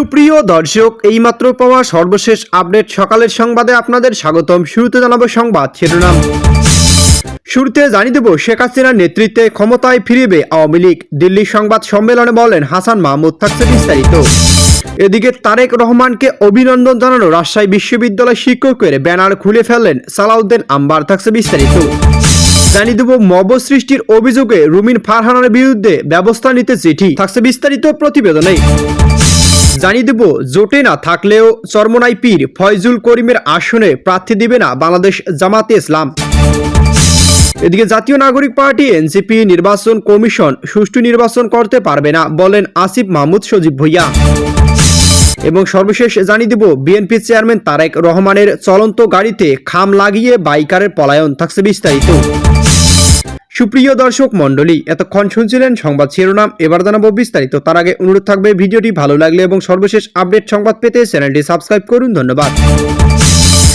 সুপ্রিয় দর্শক, এইমাত্র পাওয়া সর্বশেষ আপডেট সকালের সংবাদে আপনাদের স্বাগতম। শুরুতে জানাব সংবাদ শিরোনাম। শুরুতে জানিয়ে দেব, শেখ হাসিনার নেতৃত্বে ক্ষমতায় ফিরিবে আওয়ামী লীগ। দিল্লি সংবাদ সম্মেলনে বলেন, হাসান মাহমুদ থাকছে বিস্তারিত। এদিকে তারেক রহমানকে অভিনন্দন জানানো রাজশাহী বিশ্ববিদ্যালয় শিক্ষকের ব্যানার খুলে ফেললেন সালাউদ্দিন আম্বার, থাকছে বিস্তারিত। জানিয়ে দেব, মব সৃষ্টির অভিযোগে রুমিন ফারহানার বিরুদ্ধে ব্যবস্থা নিতে চিঠি, থাকছে বিস্তারিত প্রতিবেদনে জানিয়ে দেব, জোটে না থাকলেও চরমনাই পীর ফয়জুল করিমের আসনে প্রার্থী দিবে না বাংলাদেশ জামাতে ইসলাম। এদিকে জাতীয় নাগরিক পার্টি, এনসিপি নির্বাচন কমিশন সুষ্ঠু নির্বাচন করতে পারবে না বলেন আসিফ মাহমুদ সজীব ভুইয়া। এবং সর্বশেষ জানিয়ে দেব, বিএনপি চেয়ারম্যান তারেক রহমানের চলন্ত গাড়িতে খাম লাগিয়ে বাইকারের পলায়ন, থাকছে বিস্তারিত। সুপ্রিয় দর্শক মণ্ডলী, এতক্ষণ শুনছিলেন সংবাদ শিরোনাম। এবার জানাব বিস্তারিত। তার আগে অনুরোধ থাকবে, ভিডিওটি ভালো লাগলে এবং সর্বশেষ আপডেট সংবাদ পেতে চ্যানেলটি সাবস্ক্রাইব করুন। ধন্যবাদ।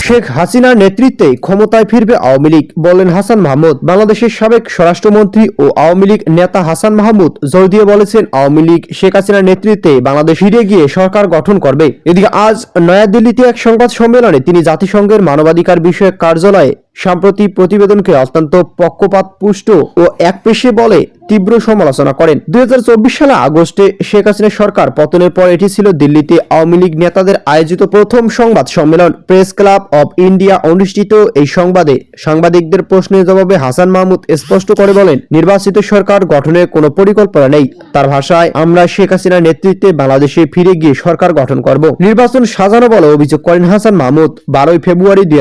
শেখ হাসিনার নেতৃত্বে ক্ষমতায় ফিরবে আওয়ামী লীগ বললেন হাসান মাহমুদ। বাংলাদেশের সাবেক স্বরাষ্ট্রমন্ত্রী ও আওয়ামী লীগ নেতা হাসান মাহমুদ জোর দিয়ে বলেছেন, আওয়ামী লীগ শেখ হাসিনার নেতৃত্বে বাংলাদেশ ফিরে গিয়ে সরকার গঠন করবে। এদিকে আজ নয়াদিল্লিতে এক সংবাদ সম্মেলনে তিনি জাতিসংঘের মানবাধিকার বিষয়ক কার্যালয়ে সাম্প্রতিক প্রতিবেদনকে অত্যন্ত পক্ষপাত, পুষ্ট ও একপেশে বলে তীব্র সমালোচনা করেন। দুই সালে আগস্টে শেখ হাসিনা সরকার পতনের পর এটি ছিল দিল্লিতে আওয়ামী লীগ নেতাদের আয়োজিত প্রথম সংবাদ সম্মেলন। প্রেস ক্লাব অব ইন্ডিয়া অনুষ্ঠিত এই সংবাদে সাংবাদিকদের প্রশ্নের জবাবে হাসান মাহমুদ স্পষ্ট করে বলেন, নির্বাচিত সরকার গঠনের কোনো পরিকল্পনা নেই। তার ভাষায়, আমরা শেখ হাসিনার নেতৃত্বে বাংলাদেশে ফিরে গিয়ে সরকার গঠন করব। নির্বাচন সাজানো বলে অভিযোগ করেন হাসান মাহমুদ। বারোই ফেব্রুয়ারি দুই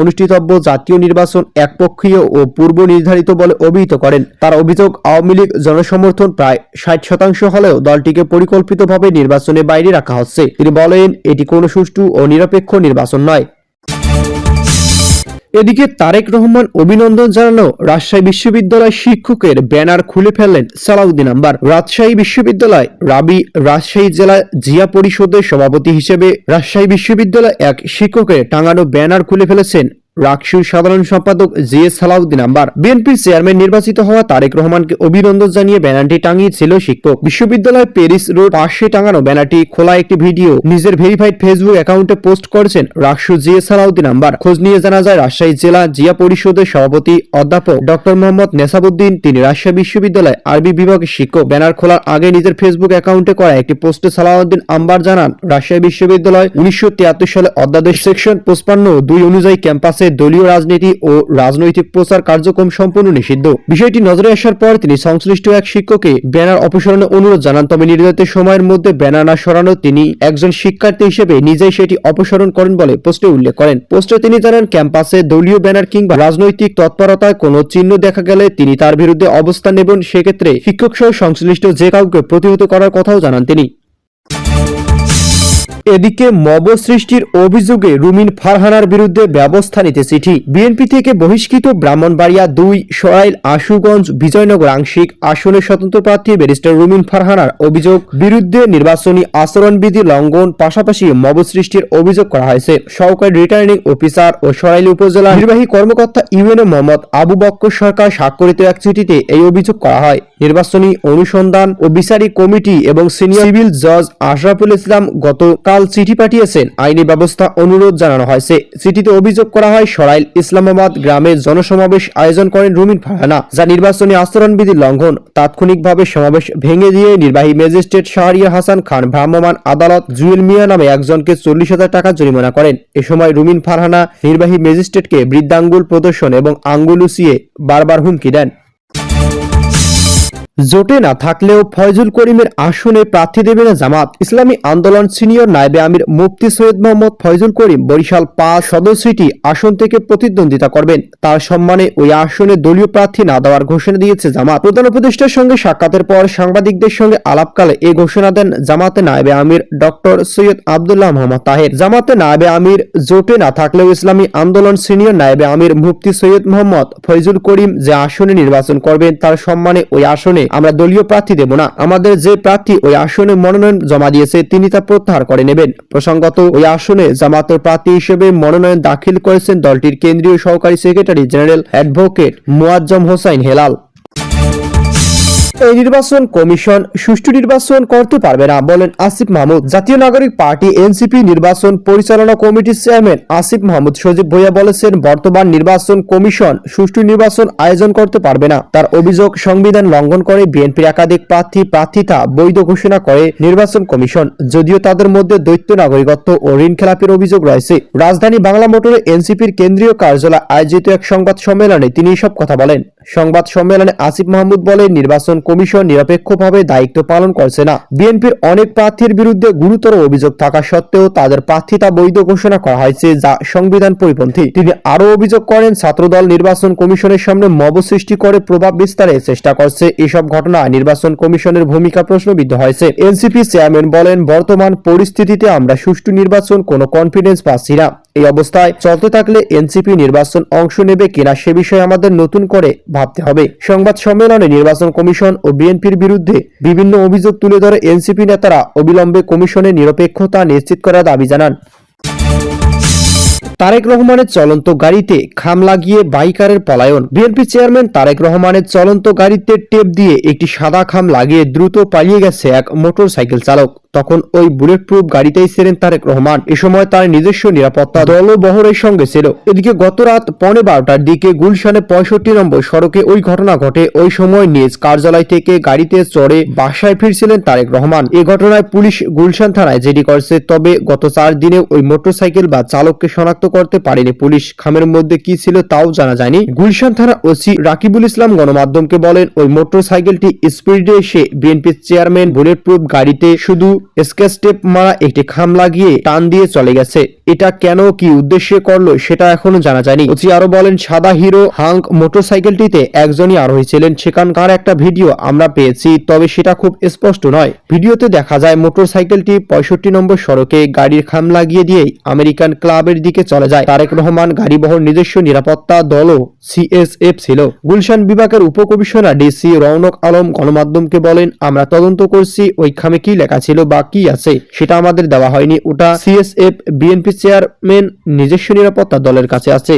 অনুষ্ঠিতব্য জাতীয় নির্বাচন একপক্ষীয় ও পূর্ব নির্ধারিত বলে অভিহিত করেন। তার অভিযোগ, আওয়ামী লীগ জনসমর্থন প্রায় ষাট শতাংশ হলেও দলটিকে পরিকল্পিতভাবে নির্বাচনে বাইরে রাখা হচ্ছে। তিনি বলেন, এটি কোনো সুষ্ঠু ও নিরপেক্ষ নির্বাচন নয়। এদিকে তারেক রহমান অভিনন্দন জানানো রাজশাহী বিশ্ববিদ্যালয় শিক্ষকের ব্যানার খুলে ফেললেন সালাউদ্দিন আম্বার। রাজশাহী বিশ্ববিদ্যালয়, রাবি, রাজশাহী জেলা জিয়া পরিষদের সভাপতি হিসেবে রাজশাহী বিশ্ববিদ্যালয় এক শিক্ষকের টাঙানো ব্যানার খুলে ফেলেছেন। রাকসুর সাধারণ সম্পাদক জি এস সালাউদ্দিন আম্বার বিএনপির চেয়ারম্যান নির্বাচিত হওয়া তারেক রহমানকে অভিনন্দন জানিয়ে ব্যানারটি টাঙিয়েছিল শিক্ষক। বিশ্ববিদ্যালয় প্যারিস রোড পাশে টাঙানো ব্যানারটি খোলা একটি ভিডিও নিজের ভেরিফাইড ফেসবুক অ্যাকাউন্টে পোস্ট করেছেন রাকসু জি এস সালাউদ্দিন আম্বার। খোঁজ নিয়ে জানা যায়, রাজশাহী জেলা জিয়া পরিষদের সভাপতি অধ্যাপক ডক্টর মোহাম্মদ নেসাবুদ্দিন, তিনি রাজশাহী বিশ্ববিদ্যালয় আরবি বিভাগের শিক্ষক। ব্যানার খোলার আগে নিজের ফেসবুক অ্যাকাউন্টে করা একটি পোস্টে সালাউদ্দিন আম্বার জানান, রাজশাহী বিশ্ববিদ্যালয় উনিশশো তিয়াত্তর সালে অধ্যাদেশ সেকশন পঁচপান্ন দুই অনুযায়ী ক্যাম্পাসে দলীয় রাজনীতি ও রাজনৈতিক প্রচার কার্যক্রম সম্পূর্ণ নিষিদ্ধ। বিষয়টি নজরে আসার পর তিনি সংশ্লিষ্ট এক শিক্ষককে ব্যানার অপসারণের অনুরোধ জানান, তবে নির্ধারিত সময়ের মধ্যে ব্যানার না সরানো তিনি একজন শিক্ষার্থী হিসেবে নিজেই সেটি অপসারণ করেন বলে পোস্টে উল্লেখ করেন। পোস্টে তিনি জানান, ক্যাম্পাসে দলীয় ব্যানার কিংবা রাজনৈতিক তৎপরতায় কোনো চিহ্ন দেখা গেলে তিনি তার বিরুদ্ধে অবস্থান নেবেন, সেক্ষেত্রে শিক্ষক সহ সংশ্লিষ্ট যে কাউকে প্রতিহত করার কথাও জানান তিনি। এদিকে মব সৃষ্টির অভিযোগে রুমিন ফারহানার বিরুদ্ধে ব্যবস্থা নিতে চিঠি। বিএনপি থেকে বহিষ্কৃত ব্রাহ্মণবাড়িয়া দুই সরাইল আশুগঞ্জ, বিজয়নগর আংশিক আসনের স্বতন্ত্র প্রার্থী ব্যারিস্টার রুমিন ফারহানার অভিযোগ। বিরুদ্ধে নির্বাচনী আচরণবিধি লঙ্ঘন, পাশাপাশি মব সৃষ্টির অভিযোগ করা হয়েছে। সহকারী রিটার্নিং অফিসার ও সরাইল উপজেলা নির্বাহী কর্মকর্তা ইউএনএ মোহাম্মদ আবু বক্কর সরকার স্বাক্ষরিত এক চিঠিতে এই অভিযোগ করা হয়। নির্বাচনী অনুসন্ধান ও বিচারিক কমিটি এবং সিনিয়র সিভিল জজ আশরাফুল ইসলাম গতকাল চিঠি পাঠিয়েছেন। আইনি ব্যবস্থা অনুরোধ জানানো হয়েছে। চিঠিতে অভিযোগ করা হয়, সরাইল ইসলামাবাদ গ্রামে জনসমাবেশ আয়োজন করেন রুমিন ফারহানা, যা নির্বাচনী আচরণবিধি লঙ্ঘন। তাৎক্ষণিকভাবে সমাবেশ ভেঙে দিয়ে নির্বাহী ম্যাজিস্ট্রেট শাহরিয়া হাসান খান ভ্রাম্যমাণ আদালত জুয়েল মিয়া নামে একজনকে চল্লিশ হাজার টাকা জরিমানা করেন। এ সময় রুমিন ফারহানা নির্বাহী ম্যাজিস্ট্রেটকে বৃদ্ধাঙ্গুল প্রদর্শন এবং আঙ্গুল উসিয়ে বারবার হুমকি দেন। জোটে না থাকলেও ফয়জুল করিমের আসনে প্রার্থী দেবে না জামাত। ইসলামী আন্দোলন সিনিয়র নায়েবে আমির মুফতি সৈয়দ মোহাম্মদ ফয়জুল করিম বরিশাল পাঁচ সদস্যটি আসন থেকে প্রতিদ্বন্দ্বিতা করবেন। তার সম্মানে ওই আসনে দলীয় প্রার্থী না দেওয়ার ঘোষণা দিয়েছে জামাত। প্রধান উপদেষ্টার সঙ্গে সাক্ষাতের পর সাংবাদিকদের সঙ্গে আলাপকালে এ ঘোষণা দেন জামাতে নায়েবে আমির ডক্টর সৈয়দ আবদুল্লাহ মোহাম্মদ তাহের। জামাতে নায়েবে আমির জোটে না থাকলেও ইসলামী আন্দোলন সিনিয়র নায়েবে আমির মুফতি সৈয়দ মোহাম্মদ ফয়জুল করিম যে আসনে নির্বাচন করবেন, তার সম্মানে ওই আসনে আমরা দলীয় প্রার্থী দেব না। আমাদের যে প্রার্থী ওই আসনে মনোনয়ন জমা দিয়েছে, তিনি তা প্রত্যাহার করে নেবেন। প্রসঙ্গত, ওই আসনে জামাতের প্রার্থী হিসেবে মনোনয়ন দাখিল করেছেন দলটির কেন্দ্রীয় সহকারী secretary general advocate Moazzem Hossain Helal. এই নির্বাচন কমিশন সুষ্ঠু নির্বাচন করতে পারবে না, বলেন আসিফ মাহমুদ। জাতীয় নাগরিক পার্টি এনসিপি নির্বাচন পরিচালনা কমিটির চেয়ারম্যান আসিফ মাহমুদ সজীব ভুইয়া বলেছেন, বর্তমান নির্বাচন কমিশন সুষ্ঠু নির্বাচন আয়োজন করতে পারবে না। তার অভিযোগ, সংবিধান লঙ্ঘন করে বিএনপির একাধিক প্রার্থী প্রার্থিতা বৈধ ঘোষণা করে নির্বাচন কমিশন, যদিও তাদের মধ্যে দ্বৈত নাগরিকত্ব ও ঋণ খেলাপির অভিযোগ রয়েছে। রাজধানী বাংলা মোটরে এনসিপির কেন্দ্রীয় কার্যালয় আয়োজিত এক সংবাদ সম্মেলনে তিনি এসব কথা বলেন। সংবাদ সম্মেলনে আসিফ মাহমুদ বলেন, নির্বাচন কমিশন নিরপেক্ষভাবে দায়িত্ব পালন করছে না। বিএনপির অনেক প্রার্থীর বিরুদ্ধে গুরুতর অভিযোগ থাকা সত্ত্বেও তাদের প্রার্থিতা বৈধ ঘোষণা করা হয়েছে যা সংবিধান পরিপন্থী। তিনি আরও অভিযোগ করেন, ছাত্রদল নির্বাচন কমিশনের সামনে মব সৃষ্টি করে প্রভাব বিস্তারের চেষ্টা করছে। এসব ঘটনা নির্বাচন কমিশনের ভূমিকা প্রশ্নবিদ্ধ হয়েছে। এনসিপি চেয়ারম্যান বলেন, বর্তমান পরিস্থিতিতে আমরা সুষ্ঠু নির্বাচন কোনো কনফিডেন্স পাচ্ছি না। এই অবস্থায় চলতে থাকলে এনসিপি নির্বাচন অংশ নেবে কিনা সে বিষয়ে আমাদের নতুন করে ভাবতে হবে। সংবাদ সম্মেলনে নির্বাচন কমিশন ও বিএনপির বিরুদ্ধে বিভিন্ন অভিযোগ তুলে ধরে এনসিপি নেতারা অবিলম্বে কমিশনের নিরপেক্ষতা নিশ্চিত করার দাবি জানান। তারেক রহমানের চলন্ত গাড়িতে খাম লাগিয়ে বাইকারের পলায়ন। বিএনপি চেয়ারম্যান তারেক রহমানের চলন্ত গাড়িতে টেপ দিয়ে একটি সাদা খাম লাগিয়ে দ্রুত পালিয়ে গেছে এক মোটর সাইকেল চালক। তখন ওই বুলেট প্রুফ গাড়িতেই ছিলেন তারেক রহমান। এ সময় তার নিজস্ব নিরাপত্তা দল বহরের সঙ্গে ছিল। এদিকে গত রাত পৌনে বারোটার দিকে গুলশানে পঁয়ষট্টি নম্বর সড়কে ওই ঘটনা ঘটে। ওই সময় নিজ কার্যালয় থেকে গাড়িতে চড়ে বাসায় ফিরছিলেন তারেক রহমান। এ ঘটনায় পুলিশ গুলশান থানায় জেডি করছে। তবে গত চার দিনে ওই মোটরসাইকেল বা চালককে শনাক্ত করতে পারেনি পুলিশ। খামের মধ্যে কি ছিল তাও জানা যায়নি। গুলশান থানা ওসি রাকিবুল ইসলাম গণমাধ্যমকে বলেন, ওই মোটরসাইকেলটি স্পিডে এসে বিএনপির চেয়ারম্যান বুলেট প্রুফ গাড়িতে শুধু স্কেচ টেপ মারা একটি খাম লাগিয়ে টান দিয়ে চলে গেছে। এটা কেন, কি উদ্দেশ্যে করল সেটা এখনও জানা যায়নি। ওসি আরও বলেন, সাদা হিরো হাঙ্ক মোটরসাইকেলটিতে একজনই আরোহী ছিলেন। সেখানকার একটা ভিডিও আমরা পেয়েছি, তবে সেটা খুব স্পষ্ট নয়। ভিডিওতে দেখা যায়, মোটরসাইকেলটি পঁয়ষট্টি নম্বর সড়কে গাড়ির খাম লাগিয়ে দিয়েই আমেরিকান ক্লাবের দিকে চলে যায়। তারেক রহমান গাড়িবহর নিজস্ব নিরাপত্তা দলও সিএসএফ ছিল। গুলশান বিভাগের উপকমিশনার ডিসি রৌনক আলম গণমাধ্যমকে বলেন, আমরা তদন্ত করছি ওইখানে কি লেখা ছিল বা কি আছে, সেটা আমাদের দেওয়া হয়নি। ওটা সিএসএফ বিএনপি চেয়ারম্যান নিজস্ব নিরাপত্তা দলের কাছে আছে।